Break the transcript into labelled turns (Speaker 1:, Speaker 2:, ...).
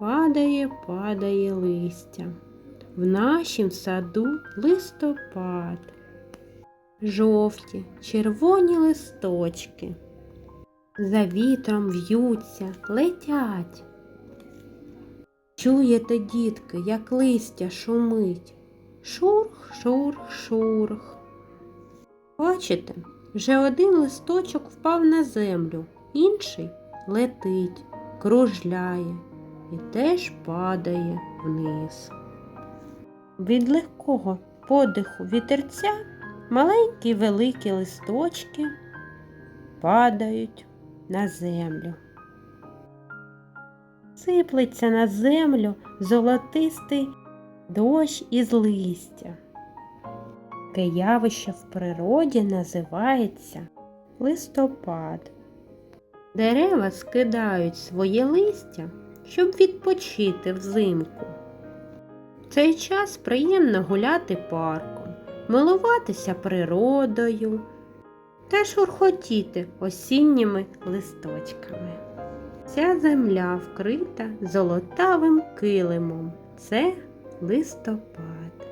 Speaker 1: Падає, падає листя. В нашім саду листопад. Жовті, червоні листочки. За вітром в'ються, летять. Чуєте, дітки, як листя шумить? Шурх, шурх, шурх. Бачите, вже один листочок впав на землю, інший летить, кружляє і теж падає вниз. Від легкого подиху вітерця маленькі великі листочки падають на землю. Сиплеться на землю золотистий дощ із листя. Таке явище в природі називається листопад. Дерева скидають своє листя, щоб відпочити взимку. В цей час приємно гуляти парком, милуватися природою та шурхотіти осінніми листочками. Ця земля вкрита золотавим килимом. Це листопад.